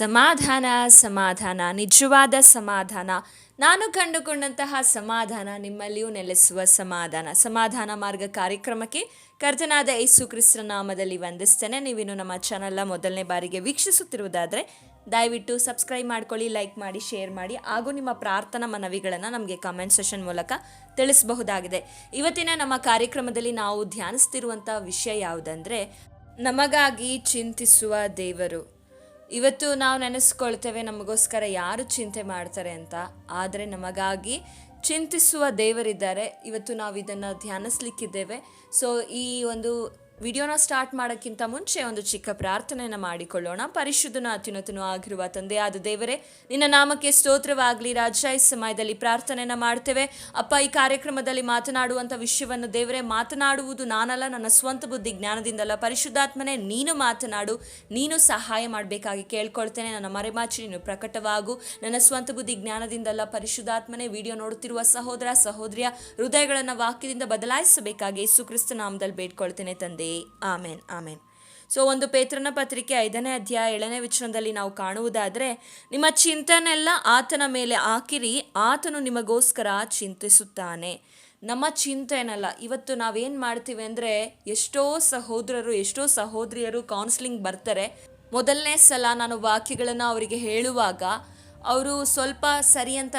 ಸಮಾಧಾನ ಸಮಾಧಾನ, ನಿಜವಾದ ಸಮಾಧಾನ. ನಾನು ಕಂಡುಕೊಂಡಂತಹ ಸಮಾಧಾನ ನಿಮ್ಮಲ್ಲಿಯೂ ನೆಲೆಸುವ ಸಮಾಧಾನ. ಸಮಾಧಾನ ಮಾರ್ಗ ಕಾರ್ಯಕ್ರಮಕ್ಕೆ ಕರ್ತನಾದ ಯೇಸು ಕ್ರಿಸ್ತ ನಾಮದಲ್ಲಿ ವಂದಿಸ್ತೇನೆ. ನೀವಿನ್ನು ನಮ್ಮ ಚಾನಲ್ನ ಮೊದಲನೇ ಬಾರಿಗೆ ವೀಕ್ಷಿಸುತ್ತಿರುವುದಾದರೆ, ದಯವಿಟ್ಟು ಸಬ್ಸ್ಕ್ರೈಬ್ ಮಾಡ್ಕೊಳ್ಳಿ, ಲೈಕ್ ಮಾಡಿ, ಶೇರ್ ಮಾಡಿ, ಹಾಗೂ ನಿಮ್ಮ ಪ್ರಾರ್ಥನಾ ಮನವಿಗಳನ್ನು ನಮಗೆ ಕಮೆಂಟ್ ಸೆಷನ್ ಮೂಲಕ ತಿಳಿಸಬಹುದಾಗಿದೆ. ಇವತ್ತಿನ ನಮ್ಮ ಕಾರ್ಯಕ್ರಮದಲ್ಲಿ ನಾವು ಧ್ಯಾನಿಸ್ತಿರುವಂಥ ವಿಷಯ ಯಾವುದಂದರೆ, ನಮಗಾಗಿ ಚಿಂತಿಸುವ ದೇವರು. ಇವತ್ತು ನಾವು ನೆನೆಸ್ಕೊಳ್ತೇವೆ, ನಮಗೋಸ್ಕರ ಯಾರು ಚಿಂತೆ ಮಾಡ್ತಾರೆ ಅಂತ. ಆದರೆ ನಮಗಾಗಿ ಚಿಂತಿಸುವ ದೇವರಿದ್ದಾರೆ. ಇವತ್ತು ನಾವು ಇದನ್ನು ಧ್ಯಾನಿಸ್ಲಿಕ್ಕಿದ್ದೇವೆ. ಸೊ ಈ ಒಂದು ವಿಡಿಯೋನ ಸ್ಟಾರ್ಟ್ ಮಾಡೋಕ್ಕಿಂತ ಮುಂಚೆ ಒಂದು ಚಿಕ್ಕ ಪ್ರಾರ್ಥನೆಯನ್ನು ಮಾಡಿಕೊಳ್ಳೋಣ. ಪರಿಶುದ್ಧನ ಅತ್ಯುನ್ನತನೂ ಆಗಿರುವ ತಂದೆಯಾದ ದೇವರೇ, ನಿನ್ನ ನಾಮಕ್ಕೆ ಸ್ತೋತ್ರವಾಗಲಿ. ರಾಜ ಈ ಸಮಯದಲ್ಲಿ ಪ್ರಾರ್ಥನೆಯನ್ನು ಮಾಡ್ತೇವೆ. ಅಪ್ಪ, ಈ ಕಾರ್ಯಕ್ರಮದಲ್ಲಿ ಮಾತನಾಡುವಂಥ ವಿಷಯವನ್ನು ದೇವರೇ, ಮಾತನಾಡುವುದು ನಾನಲ್ಲ, ನನ್ನ ಸ್ವಂತ ಬುದ್ಧಿ ಜ್ಞಾನದಿಂದಲ್ಲ. ಪರಿಶುದ್ಧಾತ್ಮನೇ, ನೀನು ಮಾತನಾಡು, ನೀನು ಸಹಾಯ ಮಾಡಬೇಕಾಗಿ ಕೇಳ್ಕೊಳ್ತೇನೆ. ನನ್ನ ಮರೆಮಾಚಿ, ನೀನು ಪ್ರಕಟವಾಗು. ನನ್ನ ಸ್ವಂತ ಬುದ್ಧಿ ಜ್ಞಾನದಿಂದಲ್ಲ ಪರಿಶುದ್ಧಾತ್ಮನೇ, ವಿಡಿಯೋ ನೋಡುತ್ತಿರುವ ಸಹೋದರ, ಸಹೋದರಿಯ ಹೃದಯಗಳನ್ನು ವಾಕ್ಯದಿಂದ ಬದಲಾಯಿಸಬೇಕಾಗಿ ಯೇಸು ಕ್ರಿಸ್ತ ನಾಮದಲ್ಲಿ ಬೇಡ್ಕೊಳ್ತೇನೆ ತಂದೆ. ಆಮೇನ್ ಆಮೇನ್. ಸೊ ಒಂದು ಪೇತ್ರನ ಪತ್ರಿಕೆ ಐದನೇ ಅಧ್ಯಾಯ ಏಳನೇ ವಿಚಾರದಲ್ಲಿ ನಾವು ಕಾಣುವುದಾದರೆ, ನಿಮ್ಮ ಚಿಂತನೆಲ್ಲ ಆತನ ಮೇಲೆ ಹಾಕಿರಿ, ಆತನು ನಿಮಗೋಸ್ಕರ ಚಿಂತಿಸುತ್ತಾನೆ. ನಮ್ಮ ಚಿಂತೆನಲ್ಲ, ಇವತ್ತು ನಾವೇನು ಮಾಡ್ತೀವಿ ಅಂದರೆ, ಎಷ್ಟೋ ಸಹೋದರರು, ಎಷ್ಟೋ ಸಹೋದರಿಯರು ಕೌನ್ಸಿಲಿಂಗ್ ಬರ್ತಾರೆ. ಮೊದಲನೇ ಸಲ ನಾನು ವಾಕ್ಯಗಳನ್ನು ಅವರಿಗೆ ಹೇಳುವಾಗ, ಅವರು ಸ್ವಲ್ಪ ಸರಿ ಅಂತ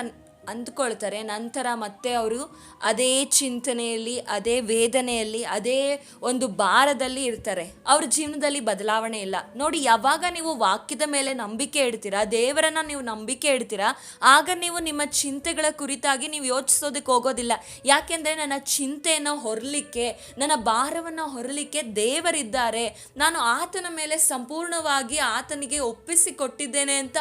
ಅಂದ್ಕೊಳ್ತಾರೆ. ನಂತರ ಮತ್ತೆ ಅವರು ಅದೇ ಚಿಂತನೆಯಲ್ಲಿ, ಅದೇ ವೇದನೆಯಲ್ಲಿ, ಅದೇ ಒಂದು ಭಾರದಲ್ಲಿ ಇರ್ತಾರೆ. ಅವ್ರ ಜೀವನದಲ್ಲಿ ಬದಲಾವಣೆ ಇಲ್ಲ. ನೋಡಿ, ಯಾವಾಗ ನೀವು ವಾಕ್ಯದ ಮೇಲೆ ನಂಬಿಕೆ ಇಡ್ತೀರಾ, ದೇವರನ್ನ ನೀವು ನಂಬಿಕೆ ಇಡ್ತೀರಾ, ಆಗ ನೀವು ನಿಮ್ಮ ಚಿಂತೆಗಳ ಕುರಿತಾಗಿ ನೀವು ಯೋಚಿಸೋದಕ್ಕೆ ಹೋಗೋದಿಲ್ಲ. ಯಾಕೆಂದರೆ ನನ್ನ ಚಿಂತೆಯನ್ನು ಹೊರಲಿಕ್ಕೆ, ನನ್ನ ಭಾರವನ್ನು ಹೊರಲಿಕ್ಕೆ ದೇವರಿದ್ದಾರೆ. ನಾನು ಆತನ ಮೇಲೆ ಸಂಪೂರ್ಣವಾಗಿ ಆತನಿಗೆ ಒಪ್ಪಿಸಿ ಕೊಟ್ಟಿದ್ದೇನೆ ಅಂತ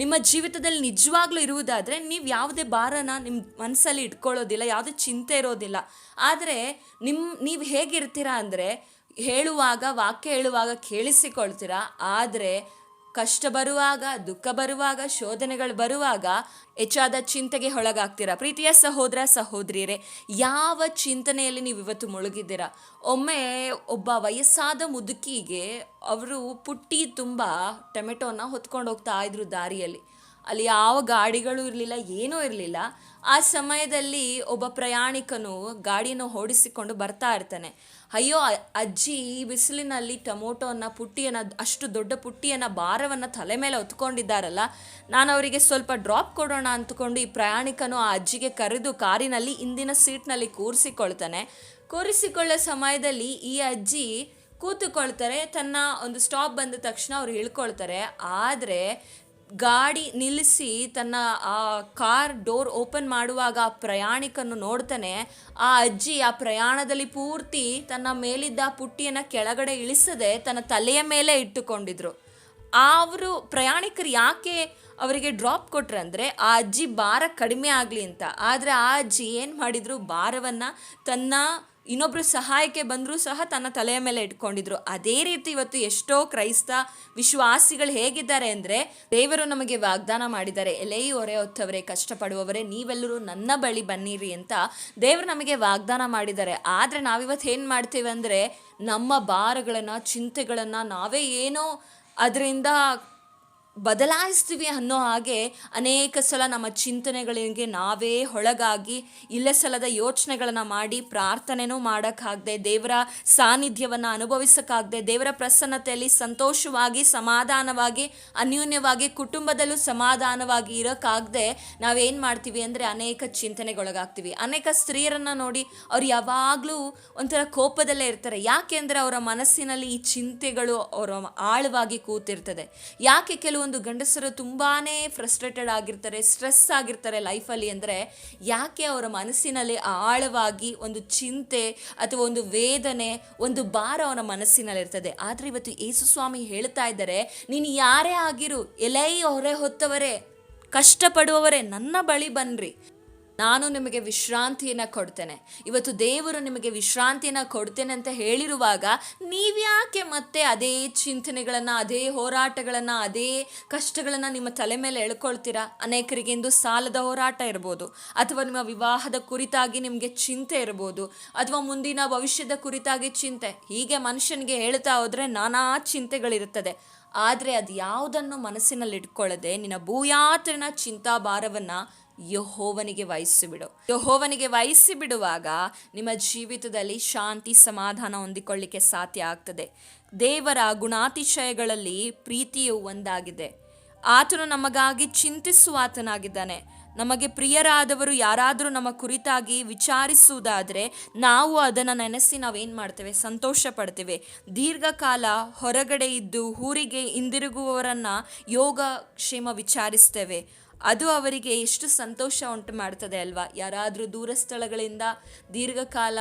ನಿಮ್ಮ ಜೀವಿತದಲ್ಲಿ ನಿಜವಾಗ್ಲೂ ಇರುವುದಾದರೆ ನೀವು ಯಾವುದೇ ಭಾರನ ನಿಮ್ಮ ಮನಸ್ಸಲ್ಲಿ ಇಟ್ಕೊಳ್ಳೋದಿಲ್ಲ, ಯಾವುದೇ ಚಿಂತೆ ಇರೋದಿಲ್ಲ. ಆದರೆ ನಿಮ್ಮ ನೀವು ಹೇಗಿರ್ತೀರಾ ಅಂದರೆ ಹೇಳುವಾಗ, ವಾಕ್ಯ ಹೇಳುವಾಗ ಕೇಳಿಸಿಕೊಳ್ತೀರಾ. ಆದರೆ ಕಷ್ಟ ಬರುವಾಗ, ದುಃಖ ಬರುವಾಗ, ಶೋಧನೆಗಳು ಬರುವಾಗ ಹೆಚ್ಚಾದ ಚಿಂತೆಗೆ ಒಳಗಾಗ್ತೀರಾ? ಪ್ರೀತಿಯ ಸಹೋದರ, ಸಹೋದರಿಯರೇ, ಯಾವ ಚಿಂತನೆಯಲ್ಲಿ ನೀವು ಇವತ್ತು ಮುಳುಗಿದ್ದೀರಾ? ಒಮ್ಮೆ ಒಬ್ಬ ವಯಸ್ಸಾದ ಮುದುಕಿಗೆ ಅವರು ಪುಟ್ಟಿ ತುಂಬ ಟೊಮೆಟೋನ ಹೊತ್ಕೊಂಡು ಹೋಗ್ತಾ ಇದ್ರು ದಾರಿಯಲ್ಲಿ. ಅಲ್ಲಿ ಯಾವ ಗಾಡಿಗಳು ಇರಲಿಲ್ಲ, ಏನೂ ಇರಲಿಲ್ಲ. ಆ ಸಮಯದಲ್ಲಿ ಒಬ್ಬ ಪ್ರಯಾಣಿಕನು ಗಾಡಿಯನ್ನು ಓಡಿಸಿಕೊಂಡು ಬರ್ತಾ ಇರ್ತಾನೆ. ಅಯ್ಯೋ ಅಜ್ಜಿ ಈ ಬಿಸಿಲಿನಲ್ಲಿ ಟೊಮೊಟೊನ, ಪುಟ್ಟಿಯನ್ನು, ಅಷ್ಟು ದೊಡ್ಡ ಪುಟ್ಟಿಯನ್ನು, ಭಾರವನ್ನು ತಲೆ ಮೇಲೆ ಹೊತ್ಕೊಂಡಿದ್ದಾರಲ್ಲ, ನಾನು ಅವರಿಗೆ ಸ್ವಲ್ಪ ಡ್ರಾಪ್ ಕೊಡೋಣ ಅಂದ್ಕೊಂಡು ಈ ಪ್ರಯಾಣಿಕನು ಆ ಅಜ್ಜಿಗೆ ಕರೆದು ಕಾರಿನಲ್ಲಿ ಇಂದಿನ ಸೀಟ್ನಲ್ಲಿ ಕೂರಿಸಿಕೊಳ್ತಾನೆ. ಕೂರಿಸಿಕೊಳ್ಳೋ ಸಮಯದಲ್ಲಿ ಈ ಅಜ್ಜಿ ಕೂತುಕೊಳ್ತಾರೆ, ತನ್ನ ಒಂದು ಸ್ಟಾಪ್ ಬಂದ ತಕ್ಷಣ ಅವ್ರು ಇಳ್ಕೊಳ್ತಾರೆ ಆದರೆ ಗಾಡಿ ನಿಲ್ಲಿಸಿ ತನ್ನ, ಆ ಕಾರ್ ಡೋರ್ ಓಪನ್ ಮಾಡುವಾಗ ಆ ಪ್ರಯಾಣಿಕನ್ನು ನೋಡ್ತಾನೆ, ಆ ಅಜ್ಜಿ ಆ ಪ್ರಯಾಣದಲ್ಲಿ ಪೂರ್ತಿ ತನ್ನ ಮೇಲಿದ್ದ ಪುಟ್ಟಿಯನ್ನು ಕೆಳಗಡೆ ಇಳಿಸದೆ ತನ್ನ ತಲೆಯ ಮೇಲೆ ಇಟ್ಟುಕೊಂಡಿದ್ರು. ಅವರು ಪ್ರಯಾಣಿಕರು ಯಾಕೆ ಅವರಿಗೆ ಡ್ರಾಪ್ ಕೊಟ್ರೆ ಅಂದರೆ, ಆ ಅಜ್ಜಿ ಭಾರ ಕಡಿಮೆ ಆಗಲಿ ಅಂತ. ಆದರೆ ಆ ಅಜ್ಜಿ ಏನು ಮಾಡಿದ್ರು? ಭಾರವನ್ನು ತನ್ನ ಇನ್ನೊಬ್ರು ಸಹಾಯಕ್ಕೆ ಬಂದರೂ ಸಹ ತನ್ನ ತಲೆಯ ಮೇಲೆ ಇಟ್ಕೊಂಡಿದ್ರು. ಅದೇ ರೀತಿ ಇವತ್ತು ಎಷ್ಟೋ ಕ್ರೈಸ್ತ ವಿಶ್ವಾಸಿಗಳು ಹೇಗಿದ್ದಾರೆ ಅಂದರೆ, ದೇವರು ನಮಗೆ ವಾಗ್ದಾನ ಮಾಡಿದ್ದಾರೆ, ಎಲೆಯಿ ಹೊರೆ ಹೊತ್ತವರೇ ಕಷ್ಟಪಡುವವರೇ, ನೀವೆಲ್ಲರೂ ನನ್ನ ಬಳಿ ಬನ್ನಿರಿ ಅಂತ ದೇವರು ನಮಗೆ ವಾಗ್ದಾನ ಮಾಡಿದ್ದಾರೆ. ಆದರೆ ನಾವಿವತ್ತು ಏನು ಮಾಡ್ತೀವಿ ಅಂದರೆ, ನಮ್ಮ ಭಾರಗಳನ್ನು, ಚಿಂತೆಗಳನ್ನು ನಾವೇ ಏನೋ ಅದರಿಂದ ಬದಲಾಯಿಸ್ತೀವಿ ಅನ್ನೋ ಹಾಗೆ ಅನೇಕ ಸಲ ನಮ್ಮ ಚಿಂತನೆಗಳಿಗೆ ನಾವೇ ಒಳಗಾಗಿ ಇಲ್ಲ ಸಲದ ಯೋಚನೆಗಳನ್ನು ಮಾಡಿ ಪ್ರಾರ್ಥನೆನೂ ಮಾಡೋಕ್ಕಾಗದೆ, ದೇವರ ಸಾನ್ನಿಧ್ಯವನ್ನು ಅನುಭವಿಸೋಕ್ಕಾಗದೆ, ದೇವರ ಪ್ರಸನ್ನತೆಯಲ್ಲಿ ಸಂತೋಷವಾಗಿ, ಸಮಾಧಾನವಾಗಿ, ಅನ್ಯೂನ್ಯವಾಗಿ, ಕುಟುಂಬದಲ್ಲೂ ಸಮಾಧಾನವಾಗಿ ಇರೋಕ್ಕಾಗದೆ ನಾವೇನು ಮಾಡ್ತೀವಿ ಅಂದರೆ ಅನೇಕ ಚಿಂತನೆಗೊಳಗಾಗ್ತೀವಿ. ಅನೇಕ ಸ್ತ್ರೀಯರನ್ನು ನೋಡಿ ಅವ್ರು ಯಾವಾಗಲೂ ಒಂಥರ ಕೋಪದಲ್ಲೇ ಇರ್ತಾರೆ. ಯಾಕೆಂದರೆ ಅವರ ಮನಸ್ಸಿನಲ್ಲಿ ಈ ಚಿಂತೆಗಳು ಅವರ ಆಳವಾಗಿ ಕೂತಿರ್ತದೆ. ಯಾಕೆ ಕೆಲವೊಂದು ಗಂಡಸರು ತುಂಬಾ ಫ್ರಸ್ಟ್ರೇಟೆಡ್ ಆಗಿರ್ತಾರೆ ಸ್ಟ್ರೆಸ್ ಆಗಿರ್ತಾರೆ ಲೈಫಲ್ಲಿ ಅಂದರೆ ಯಾಕೆ ಅವರ ಮನಸ್ಸಿನಲ್ಲಿ ಆಳವಾಗಿ ಒಂದು ಚಿಂತೆ ಅಥವಾ ಒಂದು ವೇದನೆ, ಒಂದು ಭಾರ ಅವನ ಮನಸ್ಸಿನಲ್ಲಿರ್ತದೆ ಆದರೆ ಇವತ್ತು ಯೇಸು ಸ್ವಾಮಿ ಹೇಳ್ತಾ ಇದ್ದಾರೆ, ನೀನು ಯಾರೇ ಆಗಿರು ಎಲೈ ಹೊರೆ ಹೊತ್ತವರೇ, ಕಷ್ಟಪಡುವವರೇ, ನನ್ನ ಬಳಿ ಬನ್ನಿರಿ ನಾನು ನಿಮಗೆ ವಿಶ್ರಾಂತಿಯನ್ನು ಕೊಡ್ತೇನೆ. ಇವತ್ತು ದೇವರು ನಿಮಗೆ ವಿಶ್ರಾಂತಿಯನ್ನು ಕೊಡ್ತೇನೆ ಅಂತ ಹೇಳಿರುವಾಗ ನೀವ್ಯಾಕೆ ಮತ್ತೆ ಅದೇ ಚಿಂತನೆಗಳನ್ನು, ಅದೇ ಹೋರಾಟಗಳನ್ನು, ಅದೇ ಕಷ್ಟಗಳನ್ನು ನಿಮ್ಮ ತಲೆ ಮೇಲೆ ಎಳ್ಕೊಳ್ತೀರಾ? ಅನೇಕರಿಗೆ ಇಂದು ಸಾಲದ ಹೋರಾಟ ಇರ್ಬೋದು. ಅಥವಾ ನಿಮ್ಮ ವಿವಾಹದ ಕುರಿತಾಗಿ ನಿಮಗೆ ಚಿಂತೆ ಇರ್ಬೋದು. ಅಥವಾ ಮುಂದಿನ ಭವಿಷ್ಯದ ಕುರಿತಾಗಿ ಚಿಂತೆ. ಹೀಗೆ ಮನುಷ್ಯನಿಗೆ ಹೇಳ್ತಾ ಹೋದರೆ ನಾನಾ ಚಿಂತೆಗಳಿರುತ್ತದೆ. ಆದರೆ ಅದು ಯಾವುದನ್ನು ಮನಸ್ಸಿನಲ್ಲಿ ಇಟ್ಕೊಳ್ಳದೆ ನಿನ್ನ ಭೂಯಾತ್ರನ ಚಿಂತಾಭಾರವನ್ನು ಯಹೋವನಿಗೆ ವಹಿಸಿಬಿಡು. ಯಹೋವನಿಗೆ ವಹಿಸಿ ಬಿಡುವಾಗ ನಿಮ್ಮ ಜೀವಿತದಲ್ಲಿ ಶಾಂತಿ ಸಮಾಧಾನ ಹೊಂದಿಕೊಳ್ಳಿಕ್ಕೆ ಸಾಧ್ಯ ಆಗ್ತದೆ. ದೇವರ ಗುಣಾತಿಶಯಗಳಲ್ಲಿ ಪ್ರೀತಿಯು ಒಂದಾಗಿದೆ. ಆತನು ನಮಗಾಗಿ ಚಿಂತಿಸುವ ಆತನಾಗಿದ್ದಾನೆ ನಮಗೆ ಪ್ರಿಯರಾದವರು ಯಾರಾದರೂ ನಮ್ಮ ಕುರಿತಾಗಿ ವಿಚಾರಿಸುವುದಾದರೆ ನಾವು ಅದನ್ನು ನೆನೆಸಿ ನಾವೇನು ಮಾಡ್ತೇವೆ? ಸಂತೋಷ ಪಡ್ತೇವೆ ದೀರ್ಘಕಾಲ ಹೊರಗಡೆ ಇದ್ದು ಊರಿಗೆ ಹಿಂದಿರುಗುವವರನ್ನು ಯೋಗ ಕ್ಷೇಮ ವಿಚಾರಿಸ್ತೇವೆ. ಅದು ಅವರಿಗೆ ಎಷ್ಟು ಸಂತೋಷ ಉಂಟು ಮಾಡ್ತದೆ ಅಲ್ವಾ? ಯಾರಾದರೂ ದೂರ ಸ್ಥಳಗಳಿಂದ ದೀರ್ಘಕಾಲ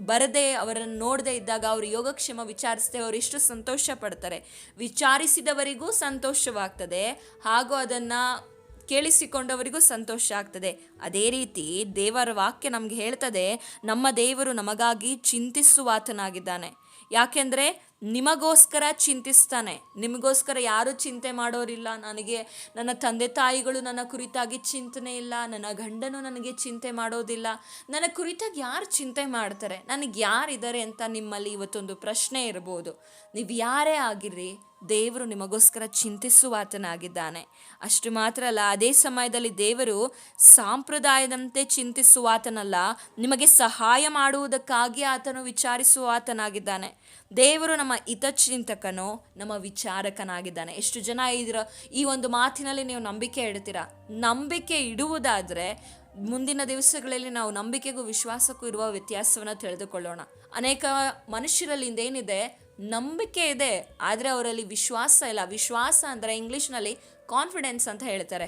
ಬರದೆ ಅವರನ್ನು ನೋಡದೇ ಇದ್ದಾಗ ಅವರು ಯೋಗಕ್ಷೇಮ ವಿಚಾರಿಸ್ತೇವೆ ಅವರು ಎಷ್ಟು ಸಂತೋಷ ಪಡ್ತಾರೆ. ವಿಚಾರಿಸಿದವರಿಗೂ ಸಂತೋಷವಾಗ್ತದೆ, ಹಾಗೂ ಅದನ್ನು ಕೇಳಿಸಿಕೊಂಡವರಿಗೂ ಸಂತೋಷ ಆಗ್ತದೆ. ಅದೇ ರೀತಿ ದೇವರ ವಾಕ್ಯ ನಮಗೆ ಹೇಳ್ತದೆ, ನಮ್ಮ ದೇವರು ನಮಗಾಗಿ ಚಿಂತಿಸುವಾತನಾಗಿದ್ದಾನೆ. ಯಾಕೆಂದರೆ ನಿಮಗೋಸ್ಕರ ಚಿಂತಿಸ್ತಾನೆ. ನಿಮಗೋಸ್ಕರ ಯಾರೂ ಚಿಂತೆ ಮಾಡೋರಿಲ್ಲ. ನನಗೆ ನನ್ನ ತಂದೆ ತಾಯಿಗಳು ನನ್ನ ಕುರಿತಾಗಿ ಚಿಂತನೆ ಇಲ್ಲ. ನನ್ನ ಗಂಡನು ನನಗೆ ಚಿಂತೆ ಮಾಡೋದಿಲ್ಲ. ನನ್ನ ಕುರಿತಾಗಿ ಯಾರು ಚಿಂತೆ ಮಾಡ್ತಾರೆ? ನನಗೆ ಯಾರಿದ್ದಾರೆ ಅಂತ ನಿಮ್ಮಲ್ಲಿ ಇವತ್ತೊಂದು ಪ್ರಶ್ನೆ ಇರ್ಬೋದು ನೀವು ಯಾರೇ ಆಗಿರ್ರಿ ದೇವರು ನಿಮಗೋಸ್ಕರ ಚಿಂತಿಸುವಾತನಾಗಿದ್ದಾನೆ. ಅಷ್ಟು ಮಾತ್ರ ಅಲ್ಲ, ಅದೇ ಸಮಯದಲ್ಲಿ ದೇವರು ಸಾಂಪ್ರದಾಯದಂತೆ ಚಿಂತಿಸುವಾತನಲ್ಲ, ನಿಮಗೆ ಸಹಾಯ ಮಾಡುವುದಕ್ಕಾಗಿ ಆತನು ವಿಚಾರಿಸುವಾತನಾಗಿದ್ದಾನೆ. ದೇವರು ನಮ್ಮ ಹಿತಚಿಂತಕನು, ನಮ್ಮ ವಿಚಾರಕನಾಗಿದ್ದಾನೆ. ಎಷ್ಟು ಜನ ಇದರ ಈ ಒಂದು ಮಾತಿನಲ್ಲಿ ನೀವು ನಂಬಿಕೆ ಇಡ್ತೀರಾ? ನಂಬಿಕೆ ಇಡುವುದಾದರೆ ಮುಂದಿನ ದಿವಸಗಳಲ್ಲಿ ನಾವು ನಂಬಿಕೆಗೂ ವಿಶ್ವಾಸಕ್ಕೂ ಇರುವ ವ್ಯತ್ಯಾಸವನ್ನು ತಿಳಿದುಕೊಳ್ಳೋಣ. ಅನೇಕ ಮನುಷ್ಯರಲ್ಲಿ ಇಂದೇನಿದೆ ನಂಬಿಕೆ ಇದೆ, ಆದರೆ ಅವರಲ್ಲಿ ವಿಶ್ವಾಸ ಇಲ್ಲ. ವಿಶ್ವಾಸ ಅಂದರೆ ಇಂಗ್ಲೀಷ್ನಲ್ಲಿ ಕಾನ್ಫಿಡೆನ್ಸ್ ಅಂತ ಹೇಳ್ತಾರೆ.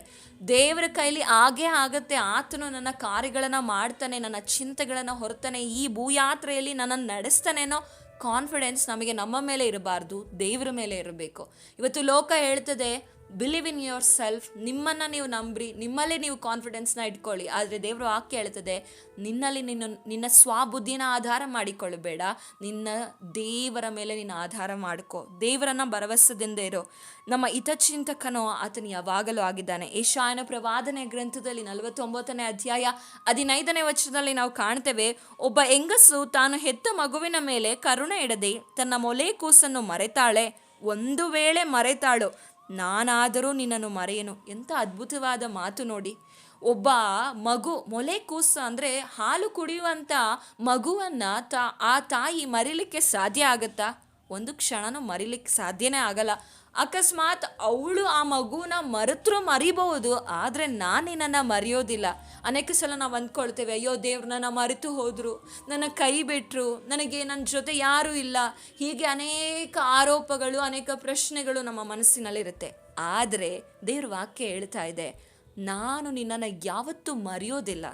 ದೇವರ ಕೈಲಿ ಆಗೇ ಆಗುತ್ತೆ, ಆತನು ನನ್ನ ಕಾರ್ಯಗಳನ್ನು ಮಾಡ್ತಾನೆ, ನನ್ನ ಚಿಂತೆಗಳನ್ನು ಹೊರತಾನೆ, ಈ ಭೂಯಾತ್ರೆಯಲ್ಲಿ ನನ್ನನ್ನು ನಡೆಸ್ತಾನೇನೋ ಕಾನ್ಫಿಡೆನ್ಸ್ ನಮಗೆ ನಮ್ಮ ಮೇಲೆ ಇರಬಾರ್ದು, ದೇವರ ಮೇಲೆ ಇರಬೇಕು. ಇವತ್ತು ಲೋಕ ಹೇಳ್ತದೆ ಬಿಲೀವ್ ಇನ್ ಯುವರ್ ಸೆಲ್ಫ್ ನಿಮ್ಮನ್ನು ನೀವು ನಂಬ್ರಿ. ನಿಮ್ಮಲ್ಲೇ ನೀವು ಕಾನ್ಫಿಡೆನ್ಸ್ನ ಇಟ್ಕೊಳ್ಳಿ. ಆದರೆ ದೇವರು ವಾಕ್ಯ ಹೇಳ್ತದೆ ನಿನ್ನಲ್ಲಿ ನಿನ್ನ ನಿನ್ನ ಸ್ವಬುದ್ಧಿನ ಆಧಾರ ಮಾಡಿಕೊಳ್ಳಬೇಡ. ನಿನ್ನ ದೇವರ ಮೇಲೆ ನಿನ್ನ ಆಧಾರ ಮಾಡ್ಕೋ. ದೇವರನ್ನ ಭರವಸೆದಿಂದ ಇರೋ. ನಮ್ಮ ಹಿತಚಿಂತಕನೋ ಆತನು ಯಾವಾಗಲೂ ಆಗಿದ್ದಾನೆ. ಏಷಾಯನ ಪ್ರವಾದನೆ ಗ್ರಂಥದಲ್ಲಿ ನಲವತ್ತೊಂಬತ್ತನೇ ಅಧ್ಯಾಯ ಹದಿನೈದನೇ ವಚನದಲ್ಲಿ ನಾವು ಕಾಣ್ತೇವೆ, ಒಬ್ಬ ಹೆಂಗಸು ತಾನು ಹೆತ್ತ ಮಗುವಿನ ಮೇಲೆ ಕರುಣೆ ಇಡದೆ ತನ್ನ ಮೊಲೆ ಕೂಸನ್ನು ಮರೆತಾಳೆ. ಒಂದು ವೇಳೆ ಮರೆತಾಳು ನಾನಾದರೂ ನಿನ್ನನ್ನು ಮರೆಯನು. ಎಂಥ ಅದ್ಭುತವಾದ ಮಾತು ನೋಡಿ. ಒಬ್ಬ ಮಗು ಮೊಲೆ ಕೂಸು ಅಂದರೆ ಹಾಲು ಕುಡಿಯುವಂಥ ಮಗುವನ್ನು ತಾ, ಆ ತಾಯಿ ಮರಿಲಿಕ್ಕೆ ಸಾಧ್ಯ ಆಗುತ್ತಾ? ಒಂದು ಕ್ಷಣನೂ ಮರಿಲಿಕ್ಕೆ ಸಾಧ್ಯನೇ ಆಗಲ್ಲ. ಅಕಸ್ಮಾತ್ ಅವಳು ಆ ಮಗುನ ಮರೆತರೂ ಮರಿಬಹುದು, ಆದರೆ ನಾನು ನಿನ್ನನ್ನು ಮರೆಯೋದಿಲ್ಲ. ಅನೇಕ ಸಲ ನಾವು ಅಂದ್ಕೊಳ್ತೇವೆ, ಅಯ್ಯೋ ದೇವ್ರು ನನ್ನ ಮರೆತು ಹೋದರು, ನನ್ನ ಕೈ ಬಿಟ್ಟರು ನನಗೆ ನನ್ನ ಜೊತೆ ಯಾರೂ ಇಲ್ಲ. ಹೀಗೆ ಅನೇಕ ಆರೋಪಗಳು, ಅನೇಕ ಪ್ರಶ್ನೆಗಳು ನಮ್ಮ ಮನಸ್ಸಿನಲ್ಲಿರುತ್ತೆ. ಆದರೆ ದೇವ್ರ ವಾಕ್ಯ ಹೇಳ್ತಾ ಇದೆ, ನಾನು ನಿನ್ನನ್ನು ಯಾವತ್ತೂ ಮರೆಯೋದಿಲ್ಲ.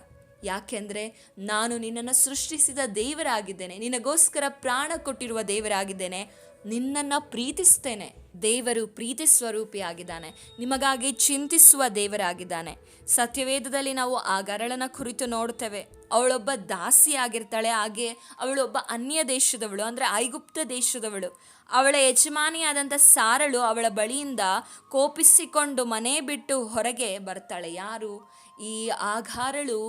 ಯಾಕೆಂದರೆ ನಾನು ನಿನ್ನನ್ನು ಸೃಷ್ಟಿಸಿದ ದೇವರಾಗಿದ್ದೇನೆ, ನಿನಗೋಸ್ಕರ ಪ್ರಾಣ ಕೊಟ್ಟಿರುವ ದೇವರಾಗಿದ್ದೇನೆ. ನಿನ್ನನ್ನು ಪ್ರೀತಿಸ್ತೇನೆ. ದೇವರು ಪ್ರೀತಿ ಸ್ವರೂಪಿಯಾಗಿದ್ದಾನೆ ನಿಮಗಾಗಿ ಚಿಂತಿಸುವ ದೇವರಾಗಿದ್ದಾನೆ. ಸತ್ಯವೇದದಲ್ಲಿ ನಾವು ಆ ಗರಳನ ಕುರಿತು ನೋಡ್ತೇವೆ ಅವಳೊಬ್ಬ ದಾಸಿಯಾಗಿರ್ತಾಳೆ. ಹಾಗೆ ಅವಳೊಬ್ಬ ಅನ್ಯ ದೇಶದವಳು, ಅಂದರೆ ಐಗುಪ್ತ ದೇಶದವಳು. ಅವಳ ಯಜಮಾನಿಯಾದಂಥ ಸಾರಳು ಅವಳ ಬಳಿಯಿಂದ ಕೋಪಿಸಿಕೊಂಡು ಮನೆ ಬಿಟ್ಟು ಹೊರಗೆ ಬರ್ತಾಳೆ. ಯಾರು? ಈ ಆಘಾರಳು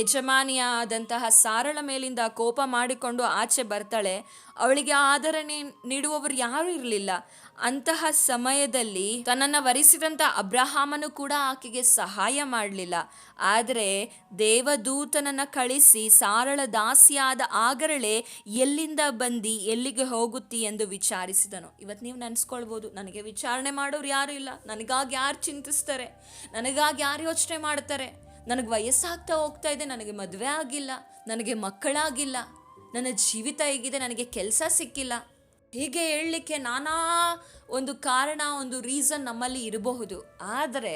ಯಜಮಾನಿಯಾದಂತಹ ಸಾರಳ ಮೇಲಿಂದ ಕೋಪ ಮಾಡಿಕೊಂಡು ಆಚೆ ಬರ್ತಾಳೆ. ಅವಳಿಗೆ ಆದರಣೆ ನೀಡುವವರು ಯಾರೂ ಇರಲಿಲ್ಲ. ಅಂತಹ ಸಮಯದಲ್ಲಿ ತನ್ನನ್ನು ವರಿಸಿದಂಥ ಅಬ್ರಹಾಮನು ಕೂಡ ಆಕೆಗೆ ಸಹಾಯ ಮಾಡಲಿಲ್ಲ. ಆದರೆ ದೇವದೂತನನ್ನು ಕಳಿಸಿ ಸಾರಳ ದಾಸಿಯಾದ ಆಗರಳೆ ಎಲ್ಲಿಂದ ಬಂದು, ಎಲ್ಲಿಗೆ ಹೋಗುತ್ತಿ ಎಂದು ವಿಚಾರಿಸಿದನು. ಇವತ್ತು ನೀವು ನೆನೆಸ್ಕೊಳ್ಬೋದು, ನನಗೆ ವಿಚಾರಣೆ ಮಾಡೋರು ಯಾರೂ ಇಲ್ಲ. ನನಗಾಗಿ ಯಾರು ಚಿಂತಿಸ್ತಾರೆ? ನನಗಾಗಿ ಯಾರು ಯೋಚನೆ ಮಾಡ್ತಾರೆ? ನನಗೆ ವಯಸ್ಸಾಗ್ತಾ ಹೋಗ್ತಾ ಇದೆ, ನನಗೆ ಮದುವೆ ಆಗಿಲ್ಲ, ನನಗೆ ಮಕ್ಕಳಾಗಿಲ್ಲ, ನನ್ನ ಜೀವಿತ ಹೇಗಿದೆ, ನನಗೆ ಕೆಲಸ ಸಿಕ್ಕಿಲ್ಲ. ಹೀಗೆ ಹೇಳಲಿಕ್ಕೆ ನಾನಾ ಒಂದು ಕಾರಣ, ಒಂದು ರೀಸನ್ ನಮ್ಮಲ್ಲಿ ಇರಬಹುದು. ಆದರೆ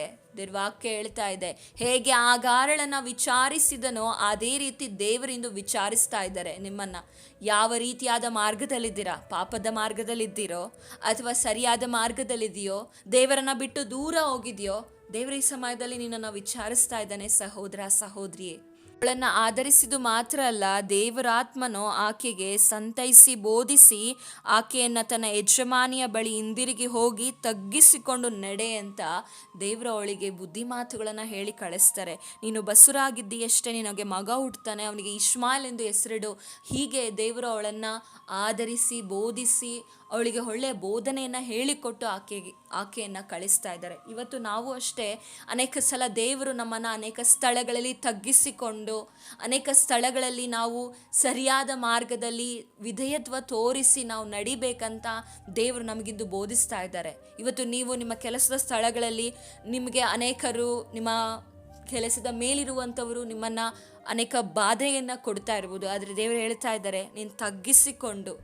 ವಾಕ್ಯ ಹೇಳ್ತಾ ಇದೆ, ಹೇಗೆ ಆ ಗಾರಳನ್ನು ವಿಚಾರಿಸಿದನೋ ಅದೇ ರೀತಿ ದೇವರಿಂದು ವಿಚಾರಿಸ್ತಾ ಇದ್ದಾರೆ ನಿಮ್ಮನ್ನು. ಯಾವ ರೀತಿಯಾದ ಮಾರ್ಗದಲ್ಲಿದ್ದೀರಾ? ಪಾಪದ ಮಾರ್ಗದಲ್ಲಿದ್ದೀರೋ? ಅಥವಾ ಸರಿಯಾದ ಮಾರ್ಗದಲ್ಲಿದೆಯೋ ದೇವರನ್ನ ಬಿಟ್ಟು ದೂರ ಹೋಗಿದೆಯೋ? ದೇವರ ಈ ಸಮಯದಲ್ಲಿ ನಿನ್ನನ್ನು ವಿಚಾರಿಸ್ತಾ ಇದ್ದಾನೆ, ಸಹೋದರ, ಸಹೋದರಿಯೇ. ಅವಳನ್ನು ಆಧರಿಸಿದು ಮಾತ್ರ ಅಲ್ಲ, ದೇವರಾತ್ಮನು ಆಕೆಗೆ ಸಂತೈಸಿ, ಬೋಧಿಸಿ, ಆಕೆಯನ್ನು ತನ್ನ ಯಜಮಾನಿಯ ಬಳಿ ಹಿಂದಿರುಗಿ ಹೋಗಿ ತಗ್ಗಿಸಿಕೊಂಡು ನಡೆ ಅಂತ ದೇವರು ಅವಳಿಗೆ ಬುದ್ಧಿ ಮಾತುಗಳನ್ನು ಹೇಳಿ ಕಳಿಸ್ತಾರೆ. ನೀನು ಬಸುರಾಗಿದ್ದೀಯಷ್ಟೇ, ನಿನಗೆ ಮಗ ಹುಟ್ಟುತ್ತಾನೆ, ಅವನಿಗೆ ಇಶ್ಮಾಲ್ ಎಂದು ಹೆಸರಿಡು. ಹೀಗೆ ದೇವರು ಅವಳನ್ನು ಆಧರಿಸಿ, ಬೋಧಿಸಿ ಅವಳಿಗೆ ಒಳ್ಳೆಯ ಬೋಧನೆಯನ್ನು ಹೇಳಿಕೊಟ್ಟು ಆಕೆಗೆ ಆಕೆಯನ್ನು ಕಳಿಸ್ತಾ ಇದ್ದಾರೆ. ಇವತ್ತು ನಾವು ಅಷ್ಟೇ ಅನೇಕ ಸಲ ದೇವರು ನಮ್ಮನ್ನು ಅನೇಕ ಸ್ಥಳಗಳಲ್ಲಿ ತಗ್ಗಿಸಿಕೊಂಡು, ಅನೇಕ ಸ್ಥಳಗಳಲ್ಲಿ ನಾವು ಸರಿಯಾದ ಮಾರ್ಗದಲ್ಲಿ ವಿಧೇಯತ್ವ ತೋರಿಸಿ ನಾವು ನಡಿಬೇಕಂತ ದೇವರು ನಮಗಿಂದು ಬೋಧಿಸ್ತಾ ಇದ್ದಾರೆ. ಇವತ್ತು ನೀವು ನಿಮ್ಮ ಕೆಲಸದ ಸ್ಥಳಗಳಲ್ಲಿ ನಿಮಗೆ ಅನೇಕರು ನಿಮ್ಮ ಕೆಲಸದ ಮೇಲಿರುವಂಥವರು ನಿಮ್ಮನ್ನು ಅನೇಕ ಬಾಧೆಯನ್ನು ಕೊಡ್ತಾ ಇರ್ಬೋದು. ಆದರೆ ದೇವರು ಹೇಳ್ತಾ ಇದ್ದಾರೆ, ನೀನು ತಗ್ಗಿಸಿಕೊಂಡು,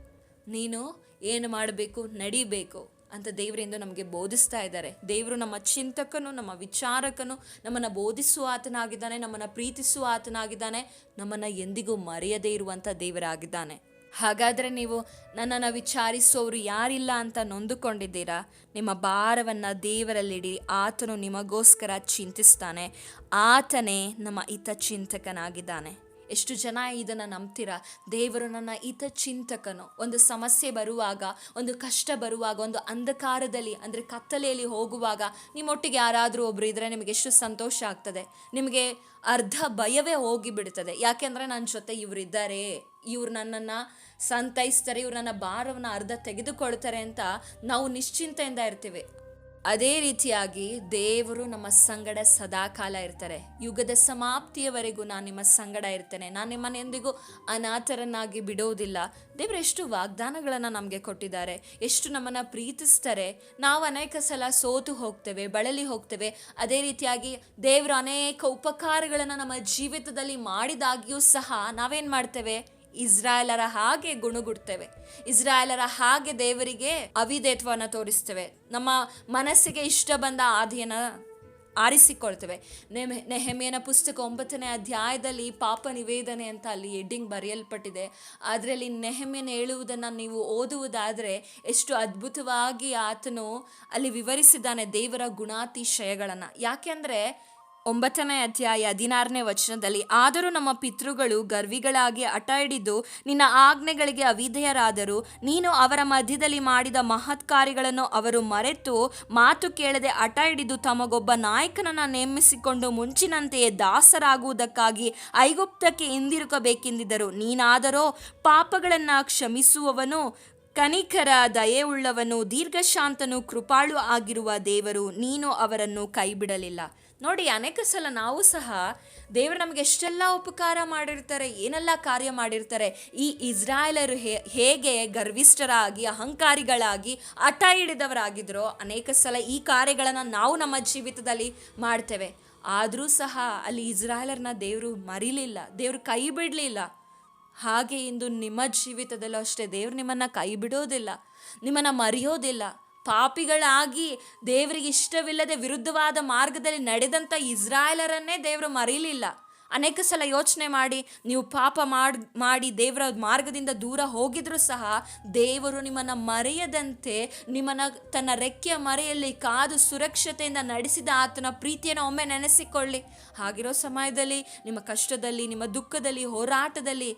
ನೀನು ಏನು ಮಾಡಬೇಕು, ನಡಿಬೇಕು ಅಂತ ದೇವರಿಂದ ನಮಗೆ ಬೋಧಿಸ್ತಾ ಇದ್ದಾರೆ. ದೇವರು ನಮ್ಮ ಚಿಂತಕನು, ನಮ್ಮ ವಿಚಾರಕನು, ನಮ್ಮನ್ನು ಬೋಧಿಸುವ ಆತನಾಗಿದ್ದಾನೆ, ನಮ್ಮನ್ನು ಪ್ರೀತಿಸುವ ಆತನಾಗಿದ್ದಾನೆ, ನಮ್ಮನ್ನು ಎಂದಿಗೂ ಮರೆಯದೇ ಇರುವಂಥ ದೇವರಾಗಿದ್ದಾನೆ. ಹಾಗಾದರೆ ನೀವು ನನ್ನನ್ನು ವಿಚಾರಿಸುವವರು ಯಾರಿಲ್ಲ ಅಂತ ನೊಂದುಕೊಂಡಿದ್ದೀರಾ? ನಿಮ್ಮ ಭಾರವನ್ನು ದೇವರಲ್ಲಿಡಿ, ಆತನು ನಿಮಗೋಸ್ಕರ ಚಿಂತಿಸ್ತಾನೆ. ಆತನೇ ನಮ್ಮ ಹಿತ ಚಿಂತಕನಾಗಿದ್ದಾನೆ. ಎಷ್ಟು ಜನ ಇದನ್ನು ನಂಬ್ತೀರಾ? ದೇವರು ನನ್ನ ಹಿತ ಚಿಂತಕನು. ಒಂದು ಸಮಸ್ಯೆ ಬರುವಾಗ, ಒಂದು ಕಷ್ಟ ಬರುವಾಗ, ಒಂದು ಅಂಧಕಾರದಲ್ಲಿ, ಅಂದರೆ ಕತ್ತಲೆಯಲ್ಲಿ ಹೋಗುವಾಗ ನಿಮ್ಮೊಟ್ಟಿಗೆ ಯಾರಾದರೂ ಒಬ್ಬರು ಇದ್ದರೆ ನಿಮಗೆ ಎಷ್ಟು ಸಂತೋಷ ಆಗ್ತದೆ? ನಿಮಗೆ ಅರ್ಧ ಭಯವೇ ಹೋಗಿಬಿಡ್ತದೆ. ಯಾಕೆಂದರೆ ನನ್ನ ಜೊತೆ ಇವರಿದ್ದಾರೆ ಇವ್ರು ನನ್ನನ್ನು ಸಂತೈಸ್ತಾರೆ, ಇವ್ರು ನನ್ನ ಭಾರವನ್ನು ಅರ್ಧ ತೆಗೆದುಕೊಳ್ತಾರೆ ಅಂತ ನಾವು ನಿಶ್ಚಿಂತೆಯಿಂದ ಇರ್ತೀವಿ. ಅದೇ ರೀತಿಯಾಗಿ ದೇವರು ನಮ್ಮ ಸಂಗಡ ಸದಾಕಾಲ ಇರ್ತಾರೆ. ಯುಗದ ಸಮಾಪ್ತಿಯವರೆಗೂ ನಾನು ನಿಮ್ಮ ಸಂಗಡ ಇರ್ತೇನೆ. ನಾನು ನಿಮ್ಮನ್ನು ಎಂದಿಗೂ ಅನಾಥರನ್ನಾಗಿ ಬಿಡೋದಿಲ್ಲ. ದೇವರು ಎಷ್ಟು ವಾಗ್ದಾನಗಳನ್ನು ನಮಗೆ ಕೊಟ್ಟಿದ್ದಾರೆ. ಎಷ್ಟು ನಮ್ಮನ್ನು ಪ್ರೀತಿಸ್ತಾರೆ. ನಾವು ಅನೇಕ ಸಲ ಸೋತು ಹೋಗ್ತೇವೆ, ಬಳಲಿ ಹೋಗ್ತೇವೆ. ಅದೇ ರೀತಿಯಾಗಿ ದೇವರು ಅನೇಕ ಉಪಕಾರಗಳನ್ನು ನಮ್ಮ ಜೀವಿತದಲ್ಲಿ ಮಾಡಿದಾಗಿಯೂ ಸಹ ನಾವೇನು ಮಾಡ್ತೇವೆ? ಇಸ್ರಾಯೇಲರ ಹಾಗೆ ಗುಣಗುಡ್ತೇವೆ. ಇಸ್ರಾಯೇಲರ ಹಾಗೆ ದೇವರಿಗೆ ಅವಿದೇತ್ವವನ್ನು ತೋರಿಸ್ತೇವೆ. ನಮ್ಮ ಮನಸ್ಸಿಗೆ ಇಷ್ಟ ಬಂದ ಆದಿಯನ್ನು ಆರಿಸಿಕೊಳ್ತೇವೆ. ನೆಹೆ, ನೆಹಮಿಯನ ಪುಸ್ತಕ ಒಂಬತ್ತನೇ ಅಧ್ಯಾಯದಲ್ಲಿ ಪಾಪ ನಿವೇದನೆ ಅಂತ ಅಲ್ಲಿ ಎಡ್ಡಿಂಗ್ ಬರೆಯಲ್ಪಟ್ಟಿದೆ. ಅದರಲ್ಲಿ ನೆಹಮೇನ ಹೇಳುವುದನ್ನು ನೀವು ಓದುವುದಾದರೆ ಎಷ್ಟು ಅದ್ಭುತವಾಗಿ ಆತನು ಅಲ್ಲಿ ವಿವರಿಸಿದ್ದಾನೆ ದೇವರ ಗುಣಾತಿಶಯಗಳನ್ನು. ಯಾಕೆಂದರೆ ಒಂಬತ್ತನೇ ಅಧ್ಯಾಯ ಹದಿನಾರನೇ ವಚನದಲ್ಲಿ, ಆದರೂ ನಮ್ಮ ಪಿತೃಗಳು ಗರ್ವಿಗಳಾಗಿ ಅಟ ಹಿಡಿದು ನಿನ್ನ ಆಜ್ಞೆಗಳಿಗೆ ಅವಿಧೇಯರಾದರು. ನೀನು ಅವರ ಮಧ್ಯದಲ್ಲಿ ಮಾಡಿದ ಮಹತ್ ಕಾರ್ಯಗಳನ್ನು ಅವರು ಮರೆತು ಮಾತು ಕೇಳದೆ ಅಟ ಹಿಡಿದು ತಮಗೊಬ್ಬ ನಾಯಕನನ್ನು ನೇಮಿಸಿಕೊಂಡು ಮುಂಚಿನಂತೆಯೇ ದಾಸರಾಗುವುದಕ್ಕಾಗಿ ಐಗುಪ್ತಕ್ಕೆ ಹಿಂದಿರುಗಬೇಕೆಂದಿದ್ದರು. ನೀನಾದರೋ ಪಾಪಗಳನ್ನು ಕ್ಷಮಿಸುವವನು, ಕನಿಕರ ದಯೆಯುಳ್ಳವನು, ದೀರ್ಘಶಾಂತನು, ಕೃಪಾಳು ಆಗಿರುವ ದೇವರು, ನೀನು ಅವರನ್ನು ಕೈಬಿಡಲಿಲ್ಲ. ನೋಡಿ, ಅನೇಕ ಸಲ ನಾವು ಸಹ ದೇವರು ನಮಗೆ ಎಷ್ಟೆಲ್ಲ ಉಪಕಾರ ಮಾಡಿರ್ತಾರೆ, ಏನೆಲ್ಲ ಕಾರ್ಯ ಮಾಡಿರ್ತಾರೆ, ಈ ಇಸ್ರಾಯೇಲರು ಹೇಗೆ ಗರ್ವಿಷ್ಠರಾಗಿ, ಅಹಂಕಾರಿಗಳಾಗಿ ಹಠ ಹಿಡಿದವರಾಗಿದ್ರೋ ಅನೇಕ ಸಲ ಈ ಕಾರ್ಯಗಳನ್ನು ನಾವು ನಮ್ಮ ಜೀವಿತದಲ್ಲಿ ಮಾಡ್ತೇವೆ. ಆದರೂ ಸಹ ಅಲ್ಲಿ ಇಸ್ರಾಯೇಲರನ್ನ ದೇವರು ಮರಿಲಿಲ್ಲ, ದೇವರು ಕೈ ಬಿಡಲಿಲ್ಲ. ಹಾಗೆ ಇಂದು ನಿಮ್ಮ ಜೀವಿತದಲ್ಲೂ ಅಷ್ಟೇ ದೇವರು ನಿಮ್ಮನ್ನು ಕೈ ಬಿಡೋದಿಲ್ಲ, ನಿಮ್ಮನ್ನು ಮರೆಯೋದಿಲ್ಲ. ಪಾಪಿಗಳಾಗಿ ದೇವರಿಗೆ ಇಷ್ಟವಿಲ್ಲದೆ ವಿರುದ್ಧವಾದ ಮಾರ್ಗದಲ್ಲಿ ನಡೆದಂಥ ಇಸ್ರಾಯೇಲರನ್ನೇ ದೇವರು ಮರೀಲಿಲ್ಲ. ಅನೇಕ ಸಲ ಯೋಚನೆ ಮಾಡಿ, ನೀವು ಪಾಪ ಮಾಡಿ ಮಾಡಿ ದೇವರ ಮಾರ್ಗದಿಂದ ದೂರ ಹೋಗಿದ್ರೂ ಸಹ ದೇವರು ನಿಮ್ಮನ್ನು ಮರೆಯದಂತೆ ನಿಮ್ಮನ್ನು ತನ್ನ ರೆಕ್ಕೆಯ ಮರೆಯಲ್ಲಿ ಕಾದು ಸುರಕ್ಷತೆಯಿಂದ ನಡೆಸಿದ ಆತನ ಪ್ರೀತಿಯನ್ನು ಒಮ್ಮೆ ನೆನೆಸಿಕೊಳ್ಳಿ. ಹಾಗಿರೋ ಸಮಯದಲ್ಲಿ, ನಿಮ್ಮ ಕಷ್ಟದಲ್ಲಿ, ನಿಮ್ಮ ದುಃಖದಲ್ಲಿ, ಹೋರಾಟದಲ್ಲಿ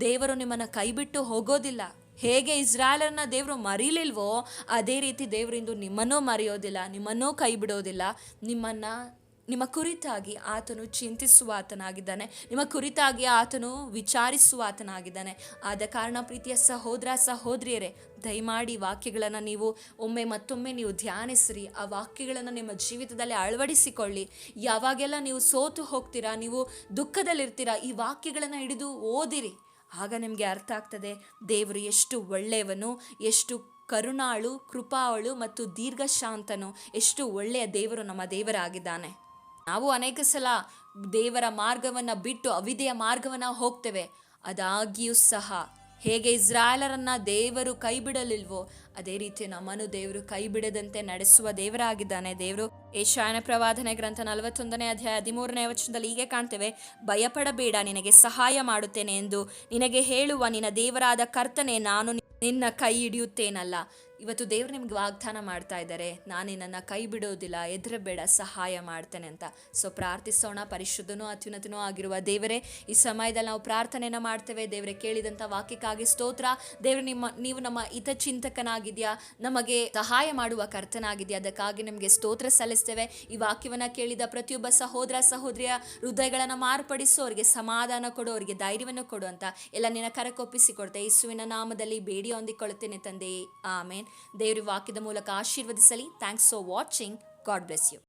ದೇವರು ನಿಮ್ಮನ್ನು ಕೈಬಿಟ್ಟು ಹೋಗೋದಿಲ್ಲ. ಹೇಗೆ ಇಸ್ರಾಯೇಲನ್ನ ದೇವರು ಮರೀಲಿಲ್ವೋ, ಅದೇ ರೀತಿ ದೇವರಿಂದು ನಿಮ್ಮನ್ನೂ ಮರೆಯೋದಿಲ್ಲ, ನಿಮ್ಮನ್ನೂ ಕೈ ಬಿಡೋದಿಲ್ಲ. ನಿಮ್ಮನ್ನು, ನಿಮ್ಮ ಕುರಿತಾಗಿ ಆತನು ಚಿಂತಿಸುವ ಆತನಾಗಿದ್ದಾನೆ. ನಿಮ್ಮ ಕುರಿತಾಗಿ ಆತನು ವಿಚಾರಿಸುವ ಆತನಾಗಿದ್ದಾನೆ. ಆದ ಕಾರಣ ಪ್ರೀತಿಯ ಸಹೋದರ, ಸಹೋದರಿಯರೇ, ದಯಮಾಡಿ ವಾಕ್ಯಗಳನ್ನು ನೀವು ಒಮ್ಮೆ ಮತ್ತೊಮ್ಮೆ ನೀವು ಧ್ಯಾನಿಸ್ರಿ. ಆ ವಾಕ್ಯಗಳನ್ನು ನಿಮ್ಮ ಜೀವಿತದಲ್ಲಿ ಅಳವಡಿಸಿಕೊಳ್ಳಿ. ಯಾವಾಗೆಲ್ಲ ನೀವು ಸೋತು ಹೋಗ್ತೀರಾ, ನೀವು ದುಃಖದಲ್ಲಿರ್ತೀರಾ, ಈ ವಾಕ್ಯಗಳನ್ನು ಹಿಡಿದು ಓದಿರಿ. ಆಗ ನಿಮಗೆ ಅರ್ಥ ಆಗ್ತದೆ, ದೇವರು ಎಷ್ಟು ಒಳ್ಳೆಯವನು, ಎಷ್ಟು ಕರುಣಾಳು, ಕೃಪಾಳು ಮತ್ತು ದೀರ್ಘಶಾಂತನು, ಎಷ್ಟು ಒಳ್ಳೆಯ ದೇವರು ನಮ್ಮ ದೇವರಾಗಿದ್ದಾನೆ. ನಾವು ಅನೇಕ ಸಲ ದೇವರ ಮಾರ್ಗವನ್ನು ಬಿಟ್ಟು ಅವಿದೆಯ ಮಾರ್ಗವನ್ನು ಹೋಗ್ತೇವೆ, ಅದಾಗಿಯೂ ಸಹ. ಹೇಗೆ ಇಸ್ರಾಯೇಲರನ್ನ ದೇವರು ಕೈ ಬಿಡಲಿಲ್ವೋ ಅದೇ ರೀತಿ ನಮ್ಮನ್ನು ದೇವರು ಕೈ ಬಿಡದಂತೆ ನಡೆಸುವ ದೇವರಾಗಿದ್ದಾನೆ. ದೇವರು ಏಷಾಯನ ಪ್ರವಾದನೆ ಗ್ರಂಥ ನಲವತ್ತೊಂದನೇ ಅಧ್ಯಾಯ ಹದಿಮೂರನೇ ವಚನದಲ್ಲಿ ಹೀಗೆ ಕಾಣ್ತೇವೆ, ಭಯಪಡಬೇಡ, ನಿನಗೆ ಸಹಾಯ ಮಾಡುತ್ತೇನೆ ಎಂದು ನಿನಗೆ ಹೇಳುವ ನಿನ್ನ ದೇವರಾದ ಕರ್ತನೆ, ನಾನು ನಿನ್ನ ಕೈ ಹಿಡಿಯುತ್ತೇನಲ್ಲ. ಇವತ್ತು ದೇವ್ರು ನಿಮ್ಗೆ ವಾಗ್ದಾನ ಮಾಡ್ತಾ ಇದ್ದಾರೆ. ನಾನು ನಿನ್ನನ್ನು ಕೈ ಬಿಡೋದಿಲ್ಲ ಎದುರಬೇಡ ಸಹಾಯ ಮಾಡ್ತೇನೆ ಅಂತ. ಸೊ ಪ್ರಾರ್ಥಿಸೋಣ, ಪರಿಶುದ್ಧನೂ ಅತ್ಯುನ್ನತನೂ ಆಗಿರುವ ದೇವರೇ, ಈ ಸಮಯದಲ್ಲಿ ನಾವು ಪ್ರಾರ್ಥನೆಯನ್ನು ಮಾಡ್ತೇವೆ. ದೇವರೇ ಕೇಳಿದಂಥ ವಾಕ್ಯಕ್ಕಾಗಿ ಸ್ತೋತ್ರ. ದೇವರು ನಿಮ್ಮ, ನೀವು ನಮ್ಮ ಹಿತಚಿಂತಕನಾಗಿದೆಯಾ? ನಮಗೆ ಸಹಾಯ ಮಾಡುವ ಕರ್ತನಾಗಿದೆಯಾ? ಅದಕ್ಕಾಗಿ ನಿಮಗೆ ಸ್ತೋತ್ರ ಸಲ್ಲಿಸ್ತೇವೆ. ಈ ವಾಕ್ಯವನ್ನು ಕೇಳಿದ ಪ್ರತಿಯೊಬ್ಬ ಸಹೋದರ, ಸಹೋದರಿಯ ಹೃದಯಗಳನ್ನು ಮಾರ್ಪಡಿಸೋ. ಅವರಿಗೆ ಸಮಾಧಾನ ಕೊಡು, ಅವರಿಗೆ ಧೈರ್ಯವನ್ನು ಕೊಡು ಅಂತ. ಎಲ್ಲ ನಿನ್ನ ಕರಕೊಪ್ಪಿಸಿಕೊಡ್ತೆ ಯೇಸುವಿನ ನಾಮದಲ್ಲಿ ಬೇಡಿ ಹೊಂದಿಕೊಳ್ಳುತ್ತೇನೆ ತಂದೆ. ಆಮೇನ್. ದೇವರು ವಾಕ್ಯದ ಮೂಲಕ ಆಶೀರ್ವದಿಸಲಿ. Thanks for watching God bless you